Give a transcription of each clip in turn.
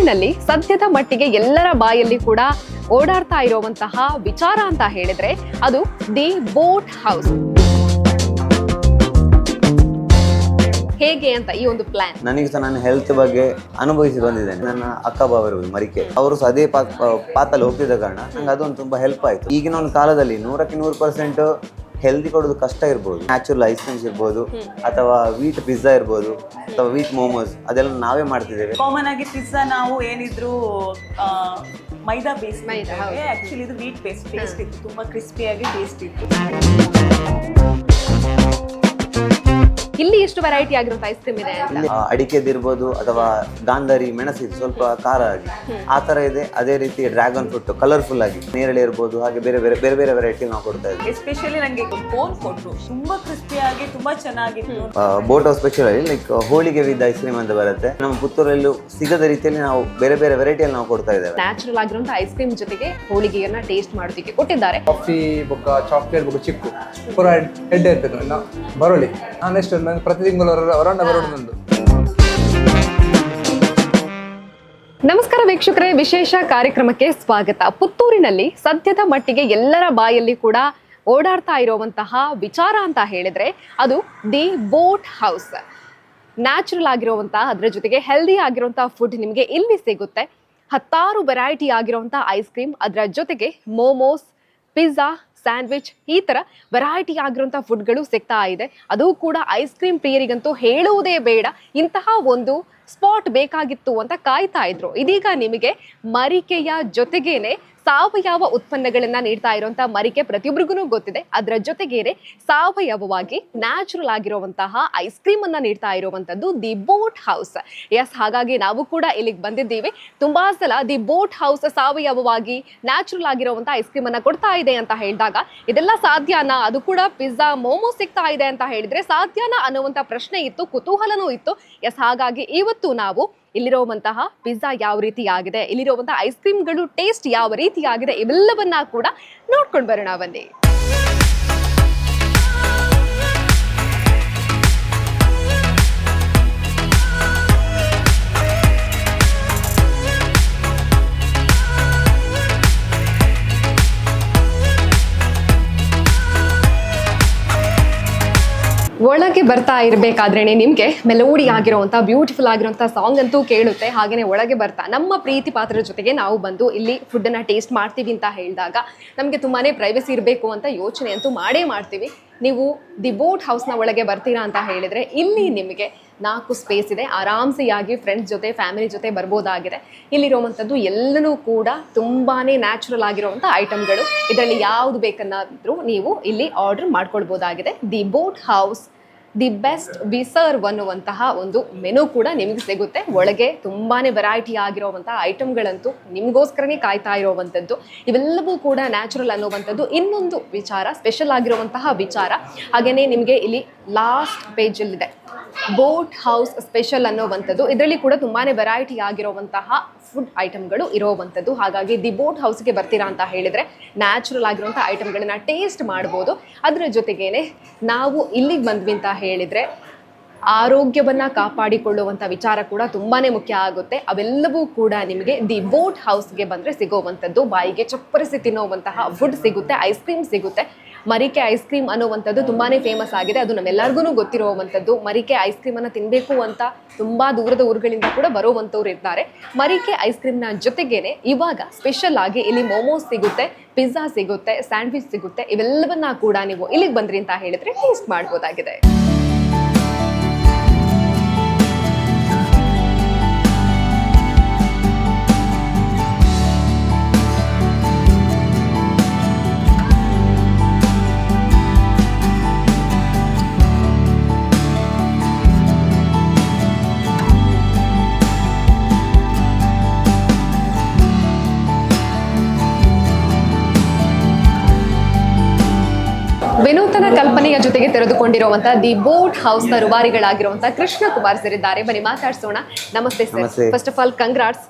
ಪುತ್ತೂರಿನಲ್ಲಿ ಸದ್ಯದ ಮಟ್ಟಿಗೆ ಎಲ್ಲರ ಬಾಯಲ್ಲಿ ಕೂಡ ಓಡಾಡ್ತಾ ಇರುವಂತಹ ವಿಚಾರ ಅಂತ ಹೇಳಿದ್ರೆ ಅದು ದಿ ಬೋಟ್ ಹೌಸ್. ಹೇಗೆ ಅಂತ ಈ ಒಂದು ಪ್ಲಾನ್ ನನಗೆ ಸಹ ನನ್ನ ಹೆಲ್ತ್ ಬಗ್ಗೆ ಅನುಭವಿಸಿ ಬಂದಿದ್ದೇನೆ. ನನ್ನ ಅಕ್ಕ ಬಾವರು ಮರಿಕೆ. ಅವರು ಸಹ ಅದೇ ಪಾತ್ ಪಾತಲ್ಲಿ ಹೋಗ್ತಿದ್ದ ಕಾರಣ ನಂಗೆ ಅದೊಂದು ತುಂಬಾ ಹೆಲ್ಪ್ ಆಯ್ತು. ಈಗಿನ ಒಂದು ಕಾಲದಲ್ಲಿ ನೂರಕ್ಕೆ ನೂರು ಪರ್ಸೆಂಟ್ ಹೆಲ್ದಿ ಕೊಡೋದು ಕಷ್ಟ ಇರ್ಬೋದು. ನ್ಯಾಚುರಲ್ ಐಸ್ ಕ್ರೀಮ್ಸ್ ಇರ್ಬೋದು ಅಥವಾ ವೀಟ್ ಪಿಜ್ಜಾ ಇರ್ಬೋದು. ಅಥವಾ ವೀಟ್ ಮೋಮೋಸ್ ಅದೆಲ್ಲ ನಾವೇ ಮಾಡ್ತಿದ್ದೇವೆ. ಕಾಮನ್ ಆಗಿ ಪಿಜ್ಜಾ ನಾವು ಏನಿದ್ರು ಮೈದಾ ಬೇಸ್ ಮೈದಾ. ಆಕ್ಚುಲಿ ಇದು ವೀಟ್ ಬೇಸ್ ಟೇಸ್ಟ್ ಇತ್ತು ತುಂಬಾ ಕ್ರಿಸ್ಪಿಯಾಗಿ ಟೇಸ್ಟ್ ಇತ್ತು. ಇಲ್ಲಿ ಎಷ್ಟು ವೆರೈಟಿ ಆಗಿರುವಂತ ಐಸ್ ಕ್ರೀಮ್ ಇದೆ ಅಂತ? ಅಡಿಕೆದಿರ್ಬೋದು ಅಥವಾ ಗಾಂಧಾರಿ ಮೆಣಸಿದು ಸ್ವಲ್ಪ ಖಾರ ಆಗಿ. ಆ ತರ ಇದೆ. ಅದೇ ರೀತಿ ಡ್ರ್ಯಾಗನ್ ಫ್ರೂಟ್ ಕಲರ್ಫುಲ್ ಆಗಿ. ನೇರಳೆ ಇರ್ಬೋದು ಹಾಗೆ ಬೇರೆ ಬೇರೆ ಬೇರೆ ಬೇರೆ ವೆರೈಟಿ ನಾವು ಕೊಡ್ತಾ ಇದ್ದೀವಿ. ಎಸ್ಪೆಷಲಿ ನನಗೆ ಫೋನ್ ಕೊಟ್ಟರು ತುಂಬಾ ಕ್ರಿಸ್ಪಿಯಾಗಿ ತುಂಬಾ ಚೆನ್ನಾಗಿತ್ತು. ಬೋಟ್ ಹೌಸ್ ಸ್ಪೆಷಲ್ ಅಲ್ಲಿ ಲೈಕ್ ಹೋಳಿಗೆ ವಿದ್ ಐಸ್ ಕ್ರೀಮ್ ಅಂತ ಬರುತ್ತೆ. ನಮ್ಮ ಪುತ್ತೂರಲ್ಲೂ ಸಿಗದ ರೀತಿಯಲ್ಲಿ ನಾವು ಬೇರೆ ಬೇರೆ ವೆರೈಟಿಯಲ್ಲಿ ನಾವು ಕೊಡ್ತಾ ಇದ್ದೇವೆ. ನ್ಯಾಚುರಲ್ ಆಗಿರುವಂತಹ ಐಸ್ ಕ್ರೀಮ್ ಜೊತೆಗೆ ಹೋಳಿಗೆಯನ್ನ ಟೇಸ್ಟ್ ಮಾಡೋದಕ್ಕೆ ಕೊಟ್ಟಿದ್ದಾರೆ. ಕಾಫಿ ಬೊಕ್ಕ ಚಾಕ್ಲೇಟ್ ಬುಕ್ ಚಿಕ್ಕು. ಪೂರ ಹೆಡ್ ಇರ್ತದೆ ಬರೋಳಿ ನಾನು ಎಷ್ಟು ಪ್ರತಿ ತಿಂಗಳು ಬರೋಣ ನಂದು. ನಮಸ್ಕಾರ ವೀಕ್ಷಕರೇ ವಿಶೇಷ ಕಾರ್ಯಕ್ರಮಕ್ಕೆ ಸ್ವಾಗತ. ಪುತ್ತೂರಿನಲ್ಲಿ ಸದ್ಯದ ಮಟ್ಟಿಗೆ ಎಲ್ಲರ ಬಾಯಲ್ಲಿ ಕೂಡ ಓಡಾಡ್ತಾ ಇರುವಂತಹ ವಿಚಾರ ಅಂತ ಹೇಳಿದ್ರೆ ಅದು ದಿ ಬೋಟ್ ಹೌಸ್. ನ್ಯಾಚುರಲ್ ಆಗಿರುವಂತಹ ಅದರ ಜೊತೆಗೆ ಹೆಲ್ದಿ ಆಗಿರುವಂತಹ ಫುಡ್ ನಿಮಗೆ ಇಲ್ಲಿ ಸಿಗುತ್ತೆ. ಹತ್ತಾರು ವೆರೈಟಿ ಆಗಿರುವಂತಹ ಐಸ್ ಕ್ರೀಮ್ ಅದರ ಜೊತೆಗೆ ಮೋಮೋಸ್ ಪಿಜ್ಜಾ ಸ್ಯಾಂಡ್ವಿಚ್, ಈ ತರ ವೆರೈಟಿ ಆಗಿರುವಂಥ ಫುಡ್ಗಳು ಸಿಗ್ತಾ ಇದೆ. ಅದು ಕೂಡ ಐಸ್ ಕ್ರೀಮ್ ಪ್ರಿಯರಿಗಂತೂ ಹೇಳುವುದೇ ಬೇಡ. ಇಂತಹ ಒಂದು ಸ್ಪಾಟ್ ಬೇಕಾಗಿತ್ತು ಅಂತ ಕಾಯ್ತಾ ಇದ್ರು. ಇದೀಗ ನಿಮಗೆ ಮರಿಕೆಯ ಜೊತೆಗೇನೆ ಸಾವಯವ ಉತ್ಪನ್ನಗಳನ್ನ ನೀಡ್ತಾ ಇರುವಂತಹ ಮರಿಕೆ ಪ್ರತಿಯೊಬ್ಬರಿಗೂ ಗೊತ್ತಿದೆ. ಅದರ ಜೊತೆಗೇನೆ ಸಾವಯವವಾಗಿ ನ್ಯಾಚುರಲ್ ಆಗಿರುವಂತಹ ಐಸ್ ಕ್ರೀಮ್ ಅನ್ನ ನೀಡ್ತಾ ಇರುವಂತದ್ದು ದಿ ಬೋಟ್ ಹೌಸ್ ಎಸ್ ಹಾಗಾಗಿ ನಾವು ಕೂಡ ಇಲ್ಲಿಗೆ ಬಂದಿದ್ದೀವಿ. ತುಂಬಾ ಸಲ ದಿ ಬೋಟ್ ಹೌಸ್ ಸಾವಯವವಾಗಿ ನ್ಯಾಚುರಲ್ ಆಗಿರುವಂತಹ ಐಸ್ ಕ್ರೀಮ್ ಅನ್ನ ಕೊಡ್ತಾ ಇದೆ ಅಂತ ಹೇಳಿದಾಗ ಇದೆಲ್ಲ ಸಾಧ್ಯನಾ? ಅದು ಕೂಡ ಪಿಜ್ಜಾ ಮೋಮೋ ಸಿಗ್ತಾ ಇದೆ ಅಂತ ಹೇಳಿದ್ರೆ ಸಾಧ್ಯನಾ ಅನ್ನುವಂತ ಪ್ರಶ್ನೆ ಇತ್ತು, ಕುತೂಹಲನೂ ಇತ್ತು. ಎಸ್ ಹಾಗಾಗಿ ಇವತ್ತು ನಾವು ಇಲ್ಲಿರುವಂತಹ ಪಿಜ್ಜಾ ಯಾವ ರೀತಿ ಆಗಿದೆ ಇಲ್ಲಿರುವಂತಹ ಐಸ್ ಕ್ರೀಮ್ಗಳು ಟೇಸ್ಟ್ ಯಾವ ರೀತಿ ಆಗಿದೆ ಇವೆಲ್ಲವನ್ನ ಕೂಡ ನೋಡ್ಕೊಂಡು ಬರೋಣ, ಬನ್ನಿ. ಒಳಗೆ ಬರ್ತಾ ಇರಬೇಕಾದ್ರೆ ನಿಮಗೆ ಮೆಲೋಡಿ ಆಗಿರುವಂಥ ಬ್ಯೂಟಿಫುಲ್ ಆಗಿರುವಂಥ ಸಾಂಗ್ ಅಂತೂ ಕೇಳುತ್ತೆ ಹಾಗೆಯೇ ಒಳಗೆ ಬರ್ತಾ. ನಮ್ಮ ಪ್ರೀತಿ ಪಾತ್ರದ ಜೊತೆಗೆ ನಾವು ಬಂದು ಇಲ್ಲಿ ಫುಡ್ಡನ್ನು ಟೇಸ್ಟ್ ಮಾಡ್ತೀವಿ ಅಂತ ಹೇಳಿದಾಗ ನಮಗೆ ತುಂಬಾ ಪ್ರೈವಸಿ ಇರಬೇಕು ಅಂತ ಯೋಚನೆ ಅಂತೂ ಮಾಡೇ ಮಾಡ್ತೀವಿ. ನೀವು ದಿ ಬೋಟ್ ಹೌಸ್ನ ಒಳಗೆ ಬರ್ತೀರಾ ಅಂತ ಹೇಳಿದರೆ ಇಲ್ಲಿ ನಿಮಗೆ ನಾಲ್ಕು ಸ್ಪೇಸ್ ಇದೆ. ಆರಾಮ್ಸೆಯಾಗಿ ಫ್ರೆಂಡ್ಸ್ ಜೊತೆ ಫ್ಯಾಮಿಲಿ ಜೊತೆ ಬರ್ಬೋದಾಗಿದೆ. ಇಲ್ಲಿರುವಂಥದ್ದು ಎಲ್ಲನೂ ಕೂಡ ತುಂಬಾ ನ್ಯಾಚುರಲ್ ಆಗಿರುವಂಥ ಐಟಮ್ಗಳು ಇದರಲ್ಲಿ ಯಾವುದು ಬೇಕನ್ನಾದ್ರೂ ನೀವು ಇಲ್ಲಿ order ಮಾಡ್ಕೊಳ್ಬೋದಾಗಿದೆ. The boat house the best ಬಿಸರ್ವ್ ಅನ್ನುವಂತಹ ಒಂದು ಮೆನು ಕೂಡ ನಿಮಗೆ ಸಿಗುತ್ತೆ. ಒಳಗೆ ತುಂಬಾನೇ ವೆರೈಟಿ ಆಗಿರುವಂತಹ ಐಟಮ್ಗಳಂತೂ ನಿಮಗೋಸ್ಕರನೇ ಕಾಯ್ತಾ ಇರುವಂಥದ್ದು. ಇವೆಲ್ಲವೂ ಕೂಡ ನ್ಯಾಚುರಲ್ ಅನ್ನುವಂಥದ್ದು. ಇನ್ನೊಂದು ವಿಚಾರ ಸ್ಪೆಷಲ್ ಆಗಿರುವಂತಹ ವಿಚಾರ. ಹಾಗೆಯೇ ನಿಮಗೆ ಇಲ್ಲಿ ಲಾಸ್ಟ್ ಪೇಜಲ್ಲಿದೆ ಬೋಟ್ ಹೌಸ್ ಸ್ಪೆಷಲ್ ಅನ್ನೋವಂಥದ್ದು. ಇದರಲ್ಲಿ ಕೂಡ ತುಂಬಾನೇ ವೆರೈಟಿ ಆಗಿರುವಂತಹ ಫುಡ್ ಐಟಮ್ಗಳು ಇರೋವಂಥದ್ದು. ಹಾಗಾಗಿ ದಿ ಬೋಟ್ ಹೌಸ್ಗೆ ಬರ್ತೀರಾ ಅಂತ ಹೇಳಿದರೆ ನ್ಯಾಚುರಲ್ ಆಗಿರುವಂಥ ಐಟಮ್ಗಳನ್ನ ಟೇಸ್ಟ್ ಮಾಡ್ಬೋದು. ಅದರ ಜೊತೆಗೇನೆ ನಾವು ಇಲ್ಲಿಗೆ ಬಂದ್ವಿ ಅಂತ ಹೇಳಿದರೆ ಆರೋಗ್ಯವನ್ನ ಕಾಪಾಡಿಕೊಳ್ಳುವಂಥ ವಿಚಾರ ಕೂಡ ತುಂಬಾನೇ ಮುಖ್ಯ ಆಗುತ್ತೆ. ಅವೆಲ್ಲವೂ ಕೂಡ ನಿಮಗೆ ದಿ ಬೋಟ್ ಹೌಸ್ಗೆ ಬಂದರೆ ಸಿಗೋವಂಥದ್ದು. ಬಾಯಿಗೆ ಚಪ್ಪರಿಸಿ ತಿನ್ನುವಂತಹ ಫುಡ್ ಸಿಗುತ್ತೆ ಐಸ್ ಕ್ರೀಮ್ ಸಿಗುತ್ತೆ. ಮರಿಕೆ ಐಸ್ ಕ್ರೀಮ್ ಅನ್ನುವಂಥದ್ದು ತುಂಬಾ ಫೇಮಸ್ ಆಗಿದೆ. ಅದು ನಮ್ಮೆಲ್ಲರಿಗೂ ಗೊತ್ತಿರುವಂಥದ್ದು. ಮರಿಕೆ ಐಸ್ ಕ್ರೀಮ್ ಅನ್ನ ತಿನ್ನಬೇಕು ಅಂತ ತುಂಬಾ ದೂರದ ಊರುಗಳಿಂದ ಕೂಡ ಬರುವಂಥವ್ರು ಇದ್ದಾರೆ. ಮರಿಕೆ ಐಸ್ ಕ್ರೀಮ್ನ ಜೊತೆಗೇನೆ ಇವಾಗ ಸ್ಪೆಷಲ್ ಆಗಿ ಇಲ್ಲಿ ಮೋಮೋಸ್ ಸಿಗುತ್ತೆ ಪಿಜ್ಜಾ ಸಿಗುತ್ತೆ ಸ್ಯಾಂಡ್ವಿಚ್ ಸಿಗುತ್ತೆ. ಇವೆಲ್ಲವನ್ನ ಕೂಡ ನೀವು ಇಲ್ಲಿಗೆ ಬಂದ್ರಿ ಅಂತ ಹೇಳಿದ್ರೆ ಟೇಸ್ಟ್ ಮಾಡ್ಬೋದಾಗಿದೆ. ತೆರೆದುಕೊಂಡಿರುವಂತಹ ದಿ ಬೋಟ್ ಹೌಸ್ನ ರುಬಾರಿಗಳಾಗಿರುವಂತಹ ಕೃಷ್ಣ ಕುಮಾರ್ ಸರ್ ಇದ್ದಾರೆ. ಬನ್ನಿ ಮಾತಾಡ್ಸೋಣ. ನಮಸ್ತೆ sir first of all congrats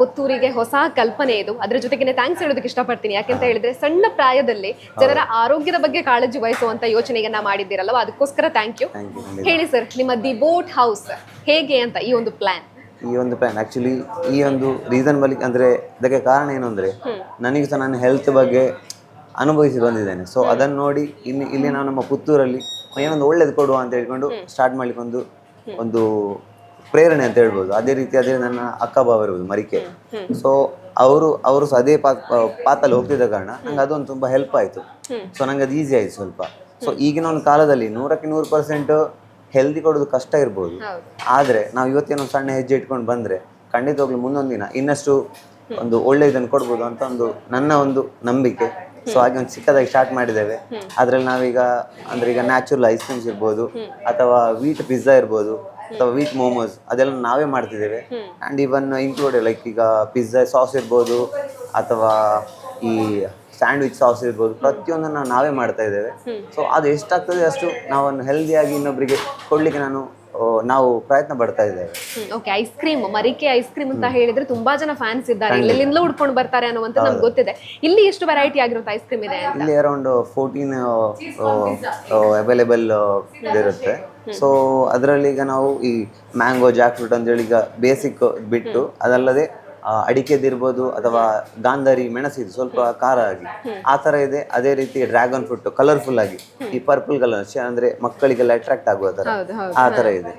ಪುತ್ತೂರಿಗೆ ಹೊಸ ಕಲ್ಪನೆ ಇದು. ಅದ್ರ ಜೊತೆಗೆ ಥ್ಯಾಂಕ್ಸ್ ಹೇಳೋದಕ್ಕೆ ಇಷ್ಟಪಡ್ತೀನಿ. ಯಾಕೆಂತ ಹೇಳಿದ್ರೆ ಸಣ್ಣ ಪ್ರಾಯದಲ್ಲಿ ಜನರ ಆರೋಗ್ಯದ ಬಗ್ಗೆ ಕಾಳಜಿ ವಹಿಸುವಂತ ಯೋಚನೆಯನ್ನ ಮಾಡಿದ್ದೀರಲ್ವ? ಅದಕ್ಕೋಸ್ಕರ ಥ್ಯಾಂಕ್ ಯು ಹೇಳಿ ಸರ್ ನಿಮ್ಮ ದಿ ಬೋಟ್ ಹೌಸ್ ಹೇಗೆ ಅಂತ ಈ ಒಂದು ಪ್ಲಾನ್ ಈ ಒಂದು ಪ್ಲಾನ್ ಆಕ್ಚುಲಿ ಈ ಒಂದು ರೀಸನ್ ಬಳಿ ಅಂದರೆ ಇದಕ್ಕೆ ಕಾರಣ ಏನು ಅಂದ್ರೆ ನನಗೆ ಸಹ ನನ್ನ ಹೆಲ್ತ್ ಬಗ್ಗೆ ಅನುಭವಿಸಿ ಬಂದಿದ್ದೇನೆ. ಸೊ ಅದನ್ನು ನೋಡಿ ಇಲ್ಲಿ ಇಲ್ಲಿ ನಾವು ನಮ್ಮ ಪುತ್ತೂರಲ್ಲಿ ಏನೊಂದು ಒಳ್ಳೇದು ಕೊಡುವ ಅಂತ ಹೇಳ್ಕೊಂಡು ಸ್ಟಾರ್ಟ್ ಮಾಡ್ಲಿಕ್ಕೆ ಒಂದು ಒಂದು ಪ್ರೇರಣೆ ಅಂತ ಹೇಳ್ಬೋದು. ಅದೇ ರೀತಿ ಅದೇ ನನ್ನ ಅಕ್ಕ ಬಾವ ಇರ್ಬೋದು ಮರಿಕೆ. ಸೊ ಅವರು ಅವರು ಸಹ ಅದೇ ಪಾತ್ ಪಾತಲ್ಲಿ ಹೋಗ್ತಿದ್ದ ಕಾರಣ ನಂಗೆ ಅದೊಂದು ತುಂಬ ಹೆಲ್ಪ್ ಆಯಿತು. ಸೊ ನಂಗೆ ಅದು ಈಸಿ ಆಯಿತು ಸ್ವಲ್ಪ. ಸೊ ಈಗಿನ ಒಂದು ಕಾಲದಲ್ಲಿ ನೂರಕ್ಕೆ ನೂರು ಪರ್ಸೆಂಟ್ ಹೆಲ್ದಿ ಕೊಡೋದು ಕಷ್ಟ ಇರ್ಬೋದು. ಆದರೆ ನಾವು ಇವತ್ತೇನೋ ಸಣ್ಣ ಹೆಜ್ಜೆ ಇಟ್ಕೊಂಡು ಬಂದರೆ ಖಂಡಿತವಾಗ್ಲೂ ಮುಂದೊಂದು ದಿನ ಇನ್ನಷ್ಟು ಒಂದು ಒಳ್ಳೆ ಇದನ್ನು ಕೊಡ್ಬೋದು ಅಂತ ಒಂದು ನನ್ನ ಒಂದು ನಂಬಿಕೆ. ಸೊ ಹಾಗೆ ಒಂದು ಚಿಕ್ಕದಾಗಿ ಸ್ಟಾರ್ಟ್ ಮಾಡಿದ್ದೇವೆ. ಅದ್ರಲ್ಲಿ ನಾವೀಗ, ಅಂದ್ರೆ ಈಗ ನ್ಯಾಚುರಲ್ ಐಸ್ ಕ್ರೀಮ್ಸ್ ಇರ್ಬೋದು, ಅಥವಾ ವೀಟ್ ಪಿಜ್ಜಾ ಇರ್ಬೋದು, ಅಥವಾ ವೀಟ್ ಮೋಮೋಸ್ ಅದೆಲ್ಲ ನಾವೇ ಮಾಡ್ತಿದ್ದೇವೆ. ಅಂಡ್ ಇವನ್ ಇನ್ಕ್ಲೂಡ್ ಲೈಕ್ ಈಗ ಪಿಜ್ಜಾ ಸಾಸ್ ಇರ್ಬೋದು, ಅಥವಾ ಈ ಸ್ಯಾಂಡ್ವಿಚ್ ಸಾಸ್ ಇರ್ಬೋದು, ಪ್ರತಿಯೊಂದನ್ನು ನಾವೇ ಮಾಡ್ತಾ ಇದ್ದೇವೆ. ಸೊ ಅದು ಎಷ್ಟಾಗ್ತದೆ ಅಷ್ಟು ನಾವನ್ನು ಹೆಲ್ದಿಯಾಗಿ ಇನ್ನೊಬ್ಬರಿಗೆ ಕೊಡಲಿಕ್ಕೆ ನಾನು ನಾವು ಪ್ರಯತ್ನ ಪಡ್ತಾ ಇದ್ದೇವೆ. ಓಕೆ ಐಸ್ ಕ್ರೀಮ್ ಮರಿಕೆ ಐಸ್ ಕ್ರೀಮ್ ಅಂತ ಹೇಳಿದ್ರೆ ತುಂಬಾ ಜನ ಫ್ಯಾನ್ಸ್ ಇದ್ದಾರೆ. ಇಲ್ಲಿಂದ ಉಡ್ಕೊಂಡು ಬರ್ತಾರೆ ಅನ್ನುವಂತ ನಮ್ಗೆ ಗೊತ್ತಿದೆ. ಇಲ್ಲಿ ಎಷ್ಟು ವೆರೈಟಿ ಆಗಿರುತ್ತೆ ಐಸ್ ಕ್ರೀಮ್ ಇದೆ ಅಂತ? ಇಲ್ಲಿ ಅರೌಂಡ್ ಫೋರ್ಟೀನ್ ಅವೈಲೇಬಲ್ ಇರುತ್ತೆ. ಸೊ ಅದರಲ್ಲಿ ಈಗ ನಾವು ಈ ಮ್ಯಾಂಗೋ ಜಾಕ್ ಫ್ರೂಟ್ ಅಂತೇಳಿ ಈಗ ಬೇಸಿಕ್ ಬಿಟ್ಟು ಅದಲ್ಲದೆ ಅಡಿಕೆದಿರ್ಬೋದು ಅಥವಾ ಗಾಂಧಾರಿ ಮೆಣಸಿದು ಸ್ವಲ್ಪ ಖಾರ ಆಗಿ. ಆ ಥರ ಇದೆ. ಅದೇ ರೀತಿ ಡ್ರ್ಯಾಗನ್ ಫ್ರೂಟ್ ಕಲರ್ಫುಲ್ ಆಗಿ. ಈ ಪರ್ಪಲ್ ಕಲರ್ ಅಂದ್ರೆ ಮಕ್ಕಳಿಗೆಲ್ಲ ಅಟ್ರಾಕ್ಟ್ ಆಗುವ ಥರ. ಆ ಥರ ಇದೆ.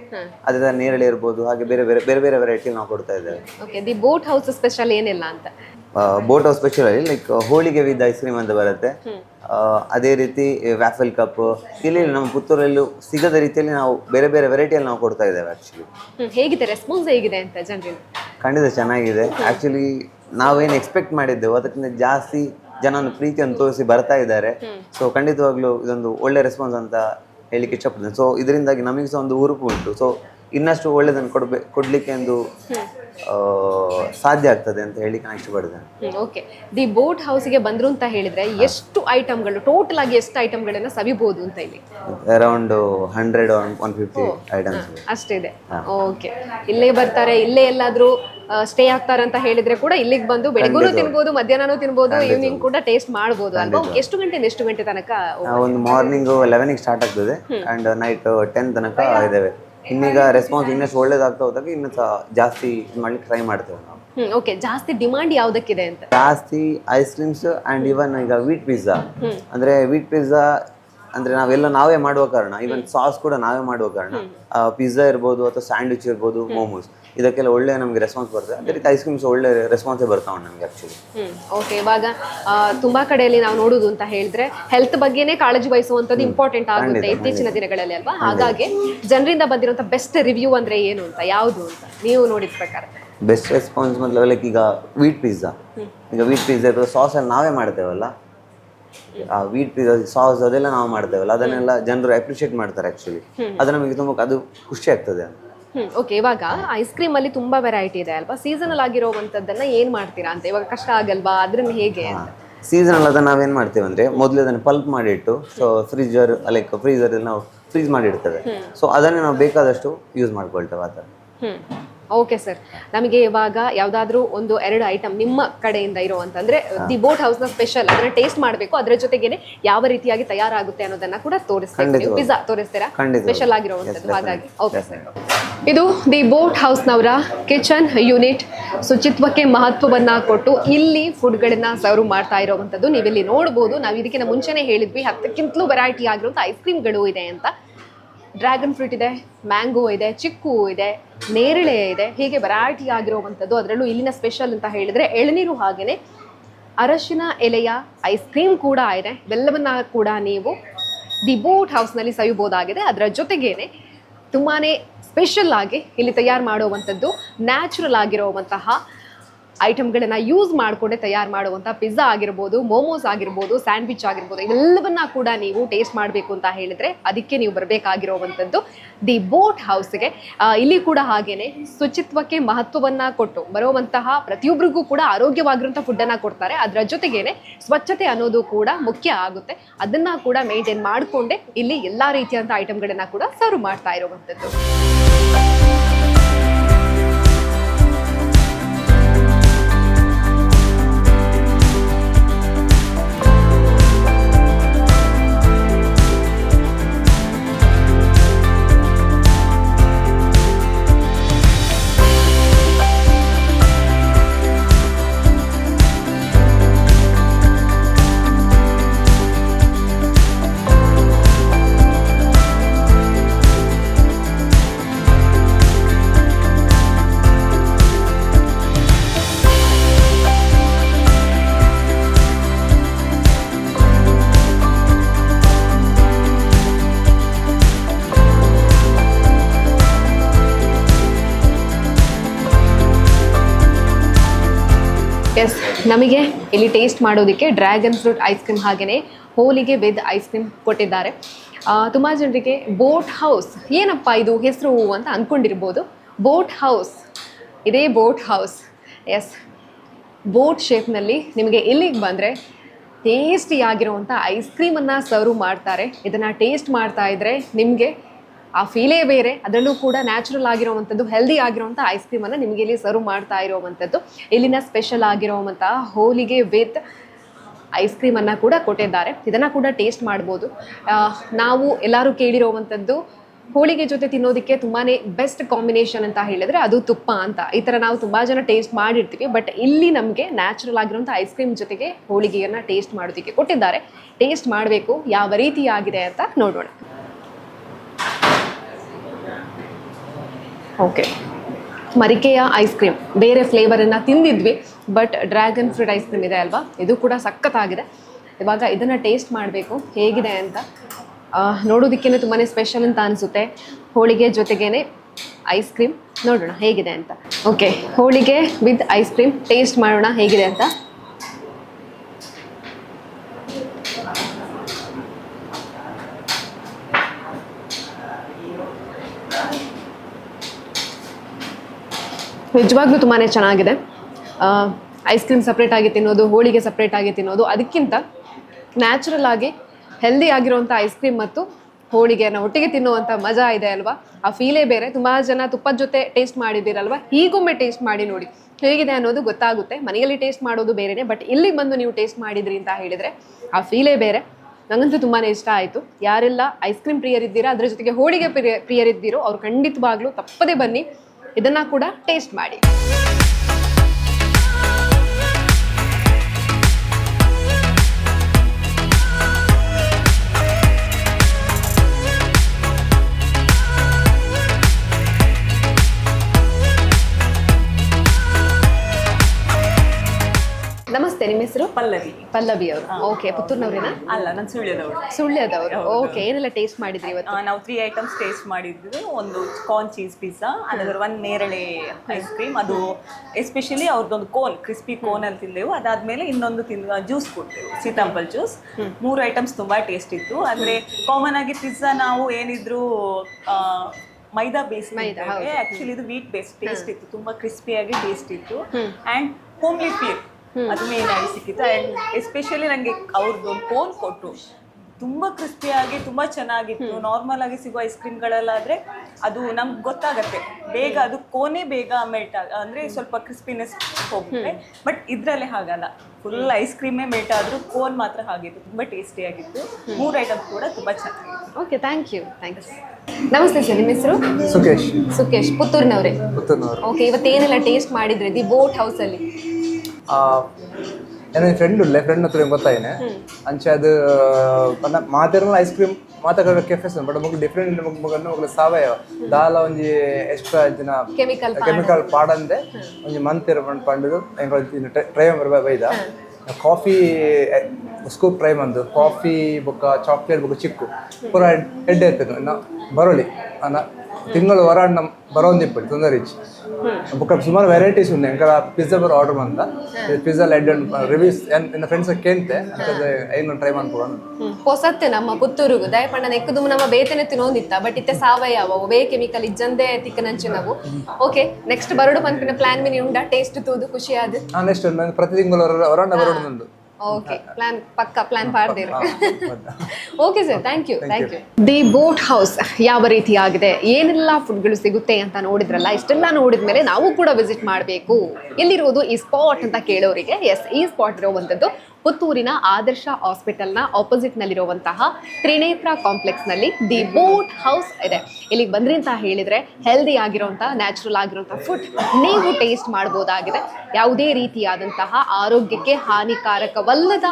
ಅದೇ ಥರ ನೇರಳೆ ಇರ್ಬೋದು ಹಾಗೆ ಬೇರೆ ಬೇರೆ ಬೇರೆ ಬೇರೆ ವೆರೈಟಿ ನಾವು ಕೊಡ್ತಾ ಇದ್ದೇವೆ. Okay the boat house special ಏನಿಲ್ಲ ಅಂತ? ಬೋಟ್ ಹೌಸ್ ಸ್ಪೆಷಲ್ ಅಲ್ಲಿ ಲೈಕ್ ಹೋಳಿಗೆ ವಿದ್ ಐಸ್ ಕ್ರೀಮ್ ಅಂತ ಬರುತ್ತೆ. ಅದೇ ರೀತಿ ವ್ಯಾಫಲ್ ಕಪ್ ಇಲ್ಲಿ ನಮ್ಮ ಪುತ್ತೂರಲ್ಲೂ ಸಿಗದ ರೀತಿಯಲ್ಲಿ ನಾವು ಬೇರೆ ಬೇರೆ ವೆರೈಟಿಯಲ್ಲಿ ನಾವು ಕೊಡ್ತಾ ಇದ್ದೇವೆ ಆಕ್ಚುಲಿ ಹೇಗಿದೆ? ರೆಸ್ಪಾನ್ಸ್ ಹೇಗಿದೆ ಅಂತ ಜನರಿಂದ ಖಂಡಿತ ಚೆನ್ನಾಗಿದೆ. ಆ್ಯಕ್ಚುಲಿ ನಾವೇನು ಎಕ್ಸ್ಪೆಕ್ಟ್ ಮಾಡಿದ್ದೆವು. ಅದಕ್ಕಿಂತ ಜಾಸ್ತಿ ಜನನ ಪ್ರೀತಿಯನ್ನು ತೋರಿಸಿ ಬರ್ತಾ ಇದ್ದಾರೆ. ಸೊ ಖಂಡಿತವಾಗ್ಲೂ ಇದೊಂದು ಒಳ್ಳೆ ರೆಸ್ಪಾನ್ಸ್ ಅಂತ ಹೇಳಿಕ್ಕೆ ಇಷ್ಟಪಡ್ತೇನೆ ಸೊ ಇದರಿಂದಾಗಿ ನಮಗೆ ಸಹ ಒಂದು ಹುರುಪು ಉಂಟು. ಸೊ ಇನ್ನಷ್ಟು ಒಳ್ಳೆಯದನ್ನು ಕೊಡ್ಬೇಕು ಕೊಡಲಿಕ್ಕೆ ಒಂದು ಸಾಧ್ಯ ಆಗ್ತದೆ ಅಂತ ಹೇಳಿ ನಾನು ಇಷ್ಟಪಡ್ತೇನೆ. ಓಕೆ ದಿ ಬೋಟ್ ಹೌಸ್ಗೆ ಬಂದ್ರು ಅಂತ ಹೇಳಿದ್ರೆ ಎಷ್ಟು ಐಟಮ್ಗಳು ಟೋಟಲ್ ಆಗಿ ಎಷ್ಟು ಐಟಮ್ಗಳನ್ನ ಸವಿಬಹುದು ಅಂತ ಇಲ್ಲಿ around hundred one fifty items ಅಷ್ಟಿದೆ okay ಇಲ್ಲೇ ಬರ್ತಾರೆ ಇಲ್ಲೇ ಎಲ್ಲಾದ್ರೂ ಸ್ಟೇ ಆಗ್ತಾರೆ ಅಂತ ಹೇಳಿದ್ರೆ ಕೂಡ ಇಲ್ಲಿಗೆ ಬಂದು ಬೆಳಗ್ಗೂ ತಿನ್ಬೋದು ಮಧ್ಯಾಹ್ನನೂ ತಿನ್ಬೋದು ಈವ್ನಿಂಗ್ ಕೂಡ ಟೇಸ್ಟ್ ಮಾಡ್ಬೋದು. ಅಲ್ವಾ ಎಷ್ಟು ಗಂಟೆ ಎಷ್ಟು ಗಂಟೆ ತನಕ ಒಂದು ಮಾರ್ನಿಂಗ್ ಲೆವೆನಿಗೆ ಸ್ಟಾರ್ಟ್ ಆಗ್ತದೆ ಅಂಡ್ ನೈಟ್ ಟೆನ್ ತನಕ ಇದ್ದೇವೆ ಇನ್ನೀಗ ರೆಸ್ಪಾನ್ಸ್ ಇನ್ನಷ್ಟು ಒಳ್ಳೇದಾಗ್ತಾ ಹೋದಾಗ ಇನ್ನೂ ಸಹ ಜಾಸ್ತಿ ಮಾಡ್ಲಿಕ್ಕೆ ಟ್ರೈ ಮಾಡ್ತೇವೆ ನಾವು. ಹ್ಮ್ ಓಕೆ ಜಾಸ್ತಿ ಡಿಮಾಂಡ್ ಯಾವ್ದಕ್ಕಿದೆ ಅಂತ? ಜಾಸ್ತಿ ಐಸ್ ಕ್ರೀಮ್ಸ್ ಅಂಡ್ ಇವನ್ ಈಗ ವೀಟ್ ಪಿಜ್ಜಾ ಅಂದ್ರೆ ವೀಟ್ ಪಿಜ್ಜಾ ಅಂದ್ರೆ ನಾವೆಲ್ಲ ನಾವೇ ಮಾಡುವ ಕಾರಣ. ಇವನ್ ಸಾಸ್ ಕೂಡ ನಾವೇ ಮಾಡುವ ಕಾರಣ. ಪಿಜ್ಜಾ ಇರ್ಬೋದು ಅಥವಾ ಸ್ಯಾಂಡ್ವಿಚ್ ಇರ್ಬೋದು ಮೋಮೋಸ್ ಇದಕ್ಕೆಲ್ಲ ಒಳ್ಳೆ ನಮಗೆ ರೆಸ್ಪಾನ್ಸ್ ಬರ್ತದೆ. ಅದೇ ರೀತಿ ಐಸ್ ಕ್ರೀಮ್ಸ್ ಒಳ್ಳೆ ರೆಸ್ಪಾನ್ಸ್ ಬರ್ತಾವೆ ನಮಗೆ ಆ್ಯಕ್ಚುಲಿ ಹ್ಮ್ ಓಕೆ ಇವಾಗ ಆ, ತುಂಬಾ ಕಡೆಯಲ್ಲಿ ನಾವು ನೋಡುದು ಅಂತ ಹೇಳಿದ್ರೆ ಹೆಲ್ತ್ ಬಗ್ಗೆನೇ ಕಾಳಜಿ ವಹಿಸುವಂತದ್ದು ಇಂಪಾರ್ಟೆಂಟ್ ಆಗುತ್ತೆ ಇತ್ತೀಚಿನ ದಿನಗಳಲ್ಲಿ ಅಲ್ವಾ? ಹಾಗಾಗಿ ಜನರಿಂದ ಬಂದಿರುವಂತ ಬೆಸ್ಟ್ ರಿವ್ಯೂ ಅಂದ್ರೆ ಏನು ಅಂತ ಯಾವುದು ಅಂತ ನೀವು ನೋಡಿದ ಪ್ರಕಾರ. ಬೆಸ್ಟ್ ರೆಸ್ಪಾನ್ಸ್ ಮೊದಲು ಲೈಕ್ ಈಗ ವೀಟ್ ಪಿಜ್ಜಾ ಈಗ ವೀಟ್ ಪಿಜ್ಜಾ ಇರ್ತದೆ ಸಾಸ್ ಎಲ್ಲ ನಾವೇ ಮಾಡ್ತೇವಲ್ಲ? ಆ ವೀಟ್ ಪಿಜ್ಜಾ ಸಾಸ್ ಅದೆಲ್ಲ ನಾವು ಮಾಡ್ತೇವಲ್ಲ. ಅದನ್ನೆಲ್ಲ ಜನರು ಅಪ್ರಿಷಿಯೇಟ್ ಮಾಡ್ತಾರೆ ಆ್ಯಕ್ಚುಲಿ ಅದು ನಮಗೆ ತುಂಬ ಅದು ಖುಷಿ ಆಗ್ತದೆ. ಓಕೆ ಇವಾಗ ಐಸ್ ಕ್ರೀಮ್ ಅಲ್ಲಿ ತುಂಬಾ ವೆರೈಟಿ ಇದೆ ಅಲ್ವಾ? ಸೀಸನಲ್ ಆಗಿರುವಂತದ್ದನ್ನ ಏನ್ ಮಾಡ್ತೀರಾ ಅಂತ? ಇವಾಗ ಕಷ್ಟ ಆಗಲ್ವಾ? ಅದ್ರನ್ನ ಹೇಗೆ ಅಂತ? ಸೀಸನಲ್ ಅದನ್ನ ನಾವೇನ್ ಮಾಡ್ತೀವಿ ಅಂದ್ರೆ ಮೊದಲು ಅದನ್ನ ಪಲ್ಪ್ ಮಾಡಿಟ್ಟು ಸೊ ಫ್ರಿಜರ್ ಲೈಕ್ ಫ್ರೀಜರ್ ನಾವು ಫ್ರೀಜ್ ಮಾಡಿ ಇಡ್ತೇವೆ ಸೊ ಅದನ್ನೇ ನಾವು ಬೇಕಾದಷ್ಟು ಯೂಸ್ ಮಾಡ್ಕೊಳ್ತೇವೆ ಆ ಥರ. ಹ್ಮ್ ಓಕೆ ಸರ್ ನಮಗೆ ಇವಾಗ ಯಾವ್ದಾದ್ರು ಒಂದು ಎರಡು ಐಟಮ್ ನಿಮ್ಮ ಕಡೆಯಿಂದ ಇರುವಂತಂದ್ರೆ ದಿ ಬೋಟ್ ಹೌಸ್ನ ಸ್ಪೆಷಲ್ ಅದನ್ನ ಟೇಸ್ಟ್ ಮಾಡಬೇಕು. ಅದ್ರ ಜೊತೆಗೇನೆ ಯಾವ ರೀತಿಯಾಗಿ ತಯಾರಾಗುತ್ತೆ ಅನ್ನೋದನ್ನ ಕೂಡ ತೋರಿಸ್ತೀವಿ ಪಿಜ್ಜಾ ತೋರಿಸ್ತೀರಾ? ಸ್ಪೆಷಲ್ ಆಗಿರುವಂತದ್ದು. ಹಾಗಾಗಿ ಓಕೆ ಸರ್ ಇದು ದಿ ಬೋಟ್ ಹೌಸ್ನವರ ಕಿಚನ್ ಯೂನಿಟ್. ಶುಚಿತ್ವಕ್ಕೆ ಮಹತ್ವವನ್ನು ಕೊಟ್ಟು ಇಲ್ಲಿ ಫುಡ್ಗಳನ್ನು ಸರ್ವ್ ಮಾಡ್ತಾ ಇರೋವಂಥದ್ದು ನೀವಿಲ್ಲಿ ನೋಡ್ಬೋದು. ನಾವು ಇದಕ್ಕಿಂತ ಮುಂಚೆನೇ ಹೇಳಿದ್ವಿ, ಹತ್ತಕ್ಕಿಂತಲೂ ವೆರೈಟಿ ಆಗಿರುವಂಥ ಐಸ್ ಕ್ರೀಮ್ಗಳು ಇದೆ ಅಂತ. ಡ್ರ್ಯಾಗನ್ ಫ್ರೂಟ್ ಇದೆ ಮ್ಯಾಂಗೋ ಇದೆ, ಚಿಕ್ಕು ಇದೆ, ನೇರಳೆ ಇದೆ, ಹೀಗೆ ವೆರೈಟಿ ಆಗಿರುವಂಥದ್ದು. ಅದರಲ್ಲೂ ಇಲ್ಲಿನ ಸ್ಪೆಷಲ್ ಅಂತ ಹೇಳಿದರೆ ಎಳನೀರು ಹಾಗೆಯೇ ಅರಶಿನ ಎಲೆಯ ಐಸ್ ಕ್ರೀಮ್ ಕೂಡ ಇದೆ. ಇವೆಲ್ಲವನ್ನ ಕೂಡ ನೀವು ದಿ ಬೋಟ್ ಹೌಸ್ನಲ್ಲಿ ಸವಿಬೋದಾಗಿದೆ. ಅದರ ಜೊತೆಗೇನೆ ತುಂಬಾ ಸ್ಪೆಷಲ್ ಆಗಿ ಇಲ್ಲಿ ತಯಾರು ಮಾಡುವಂಥದ್ದು ನ್ಯಾಚುರಲ್ ಆಗಿರುವಂತಹ ಐಟಮ್ಗಳನ್ನ ಯೂಸ್ ಮಾಡಿಕೊಂಡೆ ತಯಾರು ಮಾಡುವಂಥ ಪಿಜ್ಜಾ ಆಗಿರ್ಬೋದು, ಮೋಮೋಸ್ ಆಗಿರ್ಬೋದು, ಸ್ಯಾಂಡ್ವಿಚ್ ಆಗಿರ್ಬೋದು, ಇವೆಲ್ಲವನ್ನ ಕೂಡ ನೀವು ಟೇಸ್ಟ್ ಮಾಡಬೇಕು ಅಂತ ಹೇಳಿದ್ರೆ ಅದಕ್ಕೆ ನೀವು ಬರಬೇಕಾಗಿರುವಂಥದ್ದು ದಿ ಬೋಟ್ ಹೌಸ್ಗೆ. ಇಲ್ಲಿ ಕೂಡ ಹಾಗೆಯೇ ಶುಚಿತ್ವಕ್ಕೆ ಮಹತ್ವವನ್ನು ಕೊಟ್ಟು ಬರುವಂತಹ ಪ್ರತಿಯೊಬ್ಬರಿಗೂ ಕೂಡ ಆರೋಗ್ಯವಾಗಿರುವಂಥ ಫುಡ್ಡನ್ನು ಕೊಡ್ತಾರೆ. ಅದರ ಜೊತೆಗೇನೆ ಸ್ವಚ್ಛತೆ ಅನ್ನೋದು ಕೂಡ ಮುಖ್ಯ ಆಗುತ್ತೆ. ಅದನ್ನು ಕೂಡ ಮೇಂಟೈನ್ ಮಾಡಿಕೊಂಡೆ ಇಲ್ಲಿ ಎಲ್ಲ ರೀತಿಯಾದಂಥ ಐಟಮ್ಗಳನ್ನು ಕೂಡ ಸರ್ವ್ ಮಾಡ್ತಾ ಇರುವಂಥದ್ದು. ನಮಗೆ ಇಲ್ಲಿ ಟೇಸ್ಟ್ ಮಾಡೋದಕ್ಕೆ ಡ್ರ್ಯಾಗನ್ ಫ್ರೂಟ್ ಐಸ್ ಕ್ರೀಮ್ ಹಾಗೆಯೇ ಹೋಲಿಗೆ ವೆದ್ ಐಸ್ ಕ್ರೀಮ್ ಕೊಟ್ಟಿದ್ದಾರೆ. ತುಂಬ ಜನರಿಗೆ ಬೋಟ್ ಹೌಸ್ ಏನಪ್ಪ ಇದು ಹೆಸರು ಅಂತ ಅಂದ್ಕೊಂಡಿರ್ಬೋದು ಬೋಟ್ ಹೌಸ್ ಇದೇ ಬೋಟ್ ಹೌಸ್ ಎಸ್ ಬೋಟ್ ಶೇಪ್ನಲ್ಲಿ ನಿಮಗೆ ಇಲ್ಲಿಗೆ ಬಂದರೆ ಟೇಸ್ಟಿಯಾಗಿರುವಂಥ ಐಸ್ ಕ್ರೀಮನ್ನು ಸರ್ವ್ ಮಾಡ್ತಾರೆ. ಇದನ್ನು ಟೇಸ್ಟ್ ಮಾಡ್ತಾ ಇದ್ದರೆ ನಿಮಗೆ ಆ ಫೀಲೇ ಬೇರೆ. ಅದರಲ್ಲೂ ಕೂಡ ನ್ಯಾಚುರಲ್ ಆಗಿರುವಂಥದ್ದು ಹೆಲ್ದಿ ಆಗಿರುವಂಥ ಐಸ್ ಕ್ರೀಮನ್ನು ನಿಮಗೆ ಇಲ್ಲಿ ಸರ್ವ್ ಮಾಡ್ತಾ ಇರುವಂಥದ್ದು. ಇಲ್ಲಿನ ಸ್ಪೆಷಲ್ ಆಗಿರುವಂಥ ಹೋಳಿಗೆ ವಿತ್ ಐಸ್ ಕ್ರೀಮನ್ನು ಕೂಡ ಕೊಟ್ಟಿದ್ದಾರೆ. ಇದನ್ನು ಕೂಡ ಟೇಸ್ಟ್ ಮಾಡ್ಬೋದು. ನಾವು ಎಲ್ಲರೂ ಕೇಳಿರುವಂಥದ್ದು ಹೋಳಿಗೆ ಜೊತೆ ತಿನ್ನೋದಕ್ಕೆ ತುಂಬಾ ಬೆಸ್ಟ್ ಕಾಂಬಿನೇಷನ್ ಅಂತ ಹೇಳಿದ್ರೆ ಅದು ತುಪ್ಪ ಅಂತ. ಈ ಥರ ನಾವು ತುಂಬ ಜನ ಟೇಸ್ಟ್ ಮಾಡಿರ್ತೀವಿ ಬಟ್ ಇಲ್ಲಿ ನಮಗೆ ನ್ಯಾಚುರಲ್ ಆಗಿರುವಂಥ ಐಸ್ ಕ್ರೀಮ್ ಜೊತೆಗೆ ಹೋಳಿಗೆಯನ್ನು ಟೇಸ್ಟ್ ಮಾಡೋದಕ್ಕೆ ಕೊಟ್ಟಿದ್ದಾರೆ. ಟೇಸ್ಟ್ ಮಾಡಬೇಕು, ಯಾವ ರೀತಿ ಆಗಿದೆ ಅಂತ ನೋಡೋಣ. ಓಕೆ ಮರಿಕೆಯ ಐಸ್ ಕ್ರೀಮ್ ಬೇರೆ ಫ್ಲೇವರನ್ನು ತಿಂದಿದ್ವಿ but dragon fruit ice cream ಇದೆ ಅಲ್ವಾ? ಇದು ಕೂಡ ಸಖತ್ತಾಗಿದೆ. ಇವಾಗ ಇದನ್ನು ಟೇಸ್ಟ್ ಮಾಡಬೇಕು. ಹೇಗಿದೆ ಅಂತ ನೋಡೋದಕ್ಕೇ ತುಂಬಾ ಸ್ಪೆಷಲ್ ಅಂತ ಅನಿಸುತ್ತೆ. ಹೋಳಿಗೆ ಜೊತೆಗೇನೆ ಐಸ್ ಕ್ರೀಮ್ ನೋಡೋಣ ಹೇಗಿದೆ ಅಂತ. Okay holige with ice cream taste ಮಾಡೋಣ ಹೇಗಿದೆ ಅಂತ. ನಿಜವಾಗ್ಲೂ ತುಂಬಾ ಚೆನ್ನಾಗಿದೆ. ಐಸ್ ಕ್ರೀಮ್ ಸಪ್ರೇಟ್ ಆಗಿ ತಿನ್ನೋದು, ಹೋಳಿಗೆ ಸಪ್ರೇಟ್ ಆಗಿ ತಿನ್ನೋದು, ಅದಕ್ಕಿಂತ ನ್ಯಾಚುರಲ್ ಆಗಿ ಹೆಲ್ದಿ ಆಗಿರುವಂಥ ಐಸ್ ಕ್ರೀಮ್ ಮತ್ತು ಹೋಳಿಗೆನ ಒಟ್ಟಿಗೆ ತಿನ್ನುವಂಥ ಮಜಾ ಇದೆ ಅಲ್ವಾ? ಆ ಫೀಲೇ ಬೇರೆ. ತುಂಬ ಜನ ತುಪ್ಪದ ಜೊತೆ ಟೇಸ್ಟ್ ಮಾಡಿದ್ದೀರಲ್ವ? ಹೀಗೊಮ್ಮೆ ಟೇಸ್ಟ್ ಮಾಡಿ ನೋಡಿ. ಹೇಗಿದೆ ಅನ್ನೋದು ಗೊತ್ತಾಗುತ್ತೆ. ಮನೆಯಲ್ಲಿ ಟೇಸ್ಟ್ ಮಾಡೋದು ಬೇರೆನೇ ಬಟ್ ಇಲ್ಲಿಗೆ ಬಂದು ನೀವು ಟೇಸ್ಟ್ ಮಾಡಿದ್ರಿ ಅಂತ ಹೇಳಿದರೆ ಆ ಫೀಲೇ ಬೇರೆ. ನನಗಂತೂ ತುಂಬಾ ಇಷ್ಟ ಆಯಿತು. ಯಾರೆಲ್ಲ ಐಸ್ ಕ್ರೀಮ್ ಪ್ರಿಯರಿದ್ದೀರಾ, ಅದರ ಜೊತೆಗೆ ಹೋಳಿಗೆ ಪ್ರಿಯ, ಪ್ರಿಯರಿದ್ದೀರೋ, ಅವ್ರು ಖಂಡಿತವಾಗ್ಲೂ ತಪ್ಪದೇ ಬನ್ನಿ. ಇದನ್ನ ಕೂಡ ಟೇಸ್ಟ್ ಮಾಡಿ. ನಮಸ್ತೆ ನಿಮ್ಮ ಹೆಸರು? ಪಲ್ಲವಿ. ಪಲ್ಲವಿ ಅವರು. ಓಕೆ ಪುತ್ತೂರ್ನವ್ರೇನಾ? ಅಲ್ಲ ನಾನು ಸುಳ್ಯದವರು. ಸುಳ್ಯದವರು. ಓಕೆ ಏನೆಲ್ಲ ಟೇಸ್ಟ್ ಮಾಡಿದ್ರಿ ಇವತ್ತು? ನಾವು ತ್ರೀ ಐಟಮ್ಸ್ ಟೇಸ್ಟ್ ಮಾಡಿದ್ವಿ. ಒಂದು ಕಾರ್ನ್ ಚೀಸ್ ಪಿಜ್ಜಾ ಅನದರ್ ಒಂದು ನೇರಳೆ ಐಸ್ ಕ್ರೀಮ್ ಅದು ಎಸ್ಪೆಷಲಿ ಅವ್ರದ್ದೊಂದು ಕೋನ್ ಕ್ರಿಸ್ಪಿ ಕೋನ್ ಅಲ್ಲಿ ತಿಂದೆವು. ಅದಾದ್ಮೇಲೆ ಇನ್ನೊಂದು ತಿಂದ ಜ್ಯೂಸ್ ಕೊಡ್ತೇವೆ. ಸೀತಾಂಪಲ್ ಜ್ಯೂಸ್ ಮೂರು ಐಟಮ್ಸ್ ತುಂಬಾ ಟೇಸ್ಟ್ ಇತ್ತು. ಅಂದ್ರೆ ಕಾಮನ್ ಆಗಿ ಪಿಜ್ಜಾ ನಾವು ಏನಿದ್ರು ಮೈದಾ ಬೇಸ್ ಮೈದಾ, ಆಕ್ಚುಲಿ ಇದು ವೀಟ್ ಬೇಸ್ ಟೇಸ್ಟ್ ಇತ್ತು. ತುಂಬಾ ಕ್ರಿಸ್ಪಿಯಾಗಿ ಟೇಸ್ಟ್ ಇತ್ತು. ಅಂಡ್ ಹೋಮ್ಲಿ ಫೀಲ್ ಅದು ಮೇನ್ ಆಗಿ ಸಿಕ್ಕಿತ್ತು. ಎಸ್ಪೆಷಲಿ ನನಗೆ ಅವ್ರದ್ದು ಒಂದು ಕೋನ್ ಕೊಟ್ಟು ತುಂಬಾ ಕ್ರಿಸ್ಪಿಯಾಗಿ ತುಂಬಾ ಚೆನ್ನಾಗಿತ್ತು. ನಾರ್ಮಲ್ ಆಗಿ ಸಿಗುವ ಐಸ್ ಕ್ರೀಮ್ಗಳಲ್ಲಾದ್ರೆ ಅದು ನಮ್ಗೆ ಗೊತ್ತಾಗತ್ತೆ. ಬೇಗ ಅದು ಕೋನೆ ಬೇಗ ಮೆಲ್ಟ್ ಆಗ ಅಂದ್ರೆ ಸ್ವಲ್ಪ ಕ್ರಿಸ್ಪಿನೆಸ್ ಹೋಗುತ್ತೆ. ಬಟ್ ಇದ್ರಲ್ಲೇ ಹಾಗಲ್ಲ. ಫುಲ್ ಐಸ್ ಕ್ರೀಮೇ ಮೆಲ್ಟ್ ಆದ್ರೂ ಕೋನ್ ಮಾತ್ರ ಹಾಗಿತ್ತು. ತುಂಬಾ ಟೇಸ್ಟಿ ಆಗಿತ್ತು. ಮೂರು ಐಟಮ್ ಕೂಡ ತುಂಬಾ ಚೆನ್ನಾಗಿತ್ತು. ಓಕೆ ಥ್ಯಾಂಕ್ ಯು ಥ್ಯಾಂಕ್ಸ್ ನಮಸ್ತೆ ಸರ್ ನಿಮ್ಮ ಹೆಸರು? ಸುಖೇಶ್ ಸುಖೇಶ್ ಪುತ್ತೂರಿನವ್ರೆ. ಪುತ್ತೂರ್ನವರು. ಓಕೆ ಇವತ್ತೇನೆಲ್ಲ ಟೇಸ್ಟ್ ಮಾಡಿದ್ರಿ? ದಿ ಬೋಟ್ ಹೌಸಲ್ಲಿ ಏನೋ ಫ್ರೆಂಡ್ ಉಳ್ಳೆ ಫ್ರೆಂಡ್ ಹತ್ರ ಗೊತ್ತಾಯಿನೆ. ಅಂಚೆ ಅದು ಪಂಡ ಐಸ್ ಕ್ರೀಮ್ ಮಾತಾಡೋ ಕೆಫೆಸ್ ಬಟ್ ಮಗು ಡಿಫ್ರೆಂಟ್ ಮಗು ಮಗನ್ನು ಮಗು ಸಾವಯವ. ದಾಲ ಒಂಜಿ ಎಕ್ಸ್ಟ್ರಾ ದಿನ ಕೆಮಿಕಲ್ ಕೆಮಿಕಲ್ ಪಾಡಂದೆ ಒಂಜಿ ಮಂತ್ ಮಂತಿರ ಪಂಡದು ಟ್ರೈ ಬೈದ. ಕಾಫಿ ಸ್ಕೂಪ್ ಟ್ರೈ ಮಂದು. ಕಾಫಿ ಬೊಕ್ಕ ಚಾಕ್ಲೇಟ್ ಬೊಕ್ಕ ಚಿಕ್ಕು. ಪೂರ ಹೆಡ್ ಇರ್ತದೆ. ನಾ ಬರೋಳಿ ಅನ್ನ ತಿಂಗಳು ವರಾಡ್ ನಮ್ ಬರೋಂದಿಪ್ಪಡಿ ತೊಂದರೆ ಬೊಕ್ಕ ಸುಮಾರು ವೆರೈಟೀಸ್ ಉಂಟು. ಎಂಕಲ ಪಿಜ್ಜಾ ಬರೋ ಆರ್ಡರ್ ಮಂದ ಪಿಜ್ಜಾ ಲೈಡ್ ರಿವ್ಯೂಸ್ ನನ್ನ ಫ್ರೆಂಡ್ಸ್ ಕೇಂತೆ ಏನು ಟ್ರೈ ಮಾಡ್ಕೊಳ್ಳೋಣ ಹೊಸತ್ತೆ ನಮ್ಮ ಪುತ್ತೂರುಗು. ದಯಪಂಡ ನೆಕ್ಕದು ನಮ್ಮ ಬೇತನೆ ತಿನ್ನೋದಿತ್ತ? ಬಟ್ ಇತ್ತೆ ಸಾವಯವ ಒವೇ ಕೆಮಿಕಲ್ ಇಜ್ಜಂದೇ ತಿಕ್ಕನಂಚು ನಾವು. ಓಕೆ ನೆಕ್ಸ್ಟ್ ಬರೋಡು ಪಂಪಿನ ಪ್ಲಾನ್ ಮಿನಿ ಉಂಡ ಟೇಸ್ಟ್ ತೂದು ಖುಷಿ ಆದ ನೆಕ್ಸ್ಟ್ ಪ್ರತಿ ತಿಂಗಳು ವರಾಂಡ ಬರೋಡು ಓಕೆ ಪ್ಲಾನ್ ಪಕ್ಕ plan ಪಾಡ್ದಿರು okay sir thank you thank you the boat house ಯಾವ ರೀತಿ ಆಗಿದೆ ಏನೆಲ್ಲ ಫುಡ್ಗಳು ಸಿಗುತ್ತೆ ಅಂತ ನೋಡಿದ್ರಲ್ಲ? ಇಷ್ಟೆಲ್ಲ ನೋಡಿದ್ಮೇಲೆ ನಾವು ಕೂಡ ವಿಸಿಟ್ ಮಾಡಬೇಕು. ಎಲ್ಲಿರೋದು ಈ ಸ್ಪಾಟ್ ಅಂತ ಕೇಳೋರಿಗೆ ಎಸ್ ಈ ಸ್ಪಾಟ್ ಇರುವಂಥದ್ದು ಪುತ್ತೂರಿನ ಆದರ್ಶ ಹಾಸ್ಪಿಟಲ್ನ ಆಪೋಸಿಟ್ನಲ್ಲಿರುವಂತಹ ತ್ರಿನೇತ್ರ ಕಾಂಪ್ಲೆಕ್ಸ್ನಲ್ಲಿ ದಿ ಬೋಟ್ ಹೌಸ್ ಇದೆ. ಇಲ್ಲಿಗೆ ಬಂದ್ರಿ ಅಂತ ಹೇಳಿದರೆ ಹೆಲ್ದಿ ಆಗಿರುವಂಥ ನ್ಯಾಚುರಲ್ ಆಗಿರೋಂಥ ಫುಡ್ ನೀವು ಟೇಸ್ಟ್ ಮಾಡ್ಬೋದಾಗಿದೆ. ಯಾವುದೇ ರೀತಿಯಾದಂತಹ ಆರೋಗ್ಯಕ್ಕೆ ಹಾನಿಕಾರಕವಲ್ಲದ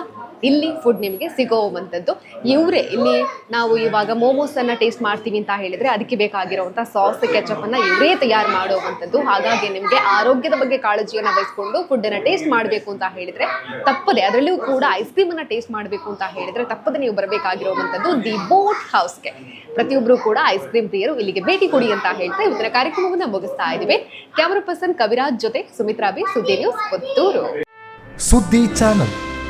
ಇಲ್ಲಿ ಫುಡ್ ನಿಮಗೆ ಸಿಗೋವಂಥದ್ದು. ಇವರೇ, ಇಲ್ಲಿ ನಾವು ಇವಾಗ ಮೋಮೋಸನ್ನು ಟೇಸ್ಟ್ ಮಾಡ್ತೀವಿ ಅಂತ ಹೇಳಿದರೆ ಅದಕ್ಕೆ ಬೇಕಾಗಿರುವಂಥ ಸಾಸ್ ಕೆಚಪನ್ನು ಇವರೇ ತಯಾರು ಮಾಡುವಂಥದ್ದು. ಹಾಗಾಗಿ ನಿಮಗೆ ಆರೋಗ್ಯದ ಬಗ್ಗೆ ಕಾಳಜಿಯನ್ನು ಫುಡ್ ಫುಡ್ಡನ್ನು ಟೇಸ್ಟ್ ಮಾಡಬೇಕು ಅಂತ ಹೇಳಿದರೆ ತಪ್ಪದೆ ಅದರಲ್ಲೂ ಕೂಡ ಐಸ್ ಕ್ರೀಮನ್ನು ಟೇಸ್ಟ್ ಮಾಡಬೇಕು ಅಂತ ಹೇಳಿದರೆ ತಪ್ಪದೆ ನೀವು ಬರಬೇಕಾಗಿರುವಂಥದ್ದು ದಿ ಬೋಟ್ ಹೌಸ್ಗೆ ಪ್ರತಿಯೊಬ್ಬರು ಕೂಡ ಐಸ್ ಕ್ರೀಮ್ ಪ್ರಿಯರು ಇಲ್ಲಿಗೆ ಭೇಟಿ ಕೊಡಿ ಅಂತ ಹೇಳ್ತಾ ಇವತ್ತಿನ ಕಾರ್ಯಕ್ರಮವನ್ನು ಮುಗಿಸ್ತಾ ಇದ್ದೀವಿ. ಕ್ಯಾಮರಾ ಪರ್ಸನ್ ಕವಿರಾಜ್ ಜೊತೆ Sumitra B, Suddi news Puttur. Suddi channel.